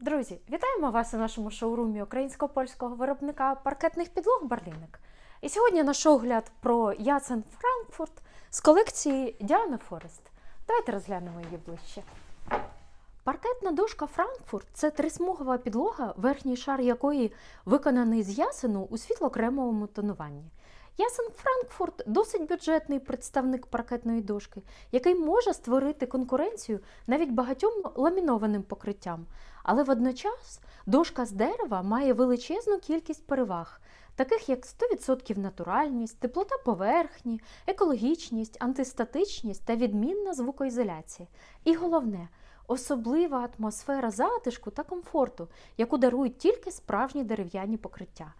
Друзі, вітаємо вас у нашому шоурумі українсько-польського виробника паркетних підлог Барліник. І сьогодні наш огляд про Яцен Франкфурт з колекції Діана Форест. Давайте розглянемо її ближче. Паркетна дошка Франкфурт це трисмугова підлога, верхній шар якої виконаний з ясену у світло-кремовому тонуванні. Ясен Франкфурт досить бюджетний представник паркетної дошки, який може створити конкуренцію навіть багатьом ламінованим покриттям. Але водночас дошка з дерева має величезну кількість переваг, таких як 100% натуральність, теплота поверхні, екологічність, антистатичність та відмінна звукоізоляція. І головне особлива атмосфера затишку та комфорту, яку дарують тільки справжні дерев'яні покриття.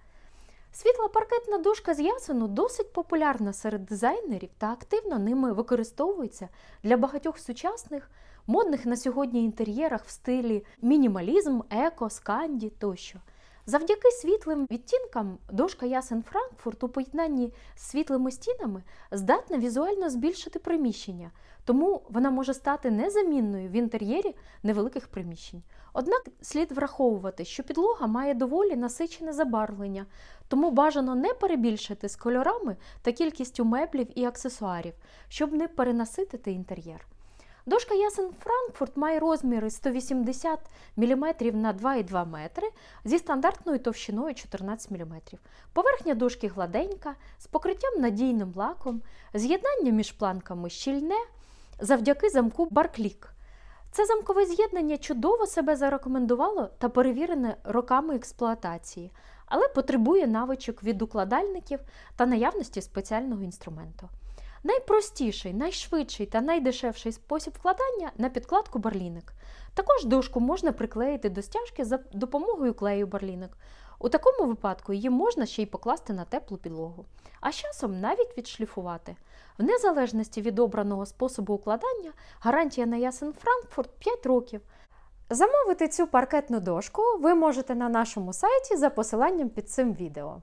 Світла паркетна дошка з ясену досить популярна серед дизайнерів та активно ними використовується для багатьох сучасних, модних на сьогодні інтер'єрах в стилі мінімалізм, еко, сканді тощо. Завдяки світлим відтінкам дошка ясен Франкфурт у поєднанні з світлими стінами здатна візуально збільшити приміщення, тому вона може стати незамінною в інтер'єрі невеликих приміщень. Однак слід враховувати, що підлога має доволі насичене забарвлення, тому бажано не перебільшити з кольорами та кількістю меблів і аксесуарів, щоб не перенаситити інтер'єр. Дошка Ясен Франкфурт має розміри 180 мм на 2,2 метри зі стандартною товщиною 14 мм. Поверхня дошки гладенька, з покриттям надійним лаком, з'єднання між планками щільне завдяки замку Барклік. Це замкове з'єднання чудово себе зарекомендувало та перевірене роками експлуатації, але потребує навичок від укладальників та наявності спеціального інструменту. Найпростіший, найшвидший та найдешевший спосіб вкладання на підкладку барліник. Також дошку можна приклеїти до стяжки за допомогою клею барліник. У такому випадку її можна ще й покласти на теплу підлогу, а з часом навіть відшліфувати. В незалежності від обраного способу укладання гарантія на ясен Франкфурт 5 років. Замовити цю паркетну дошку ви можете на нашому сайті за посиланням під цим відео.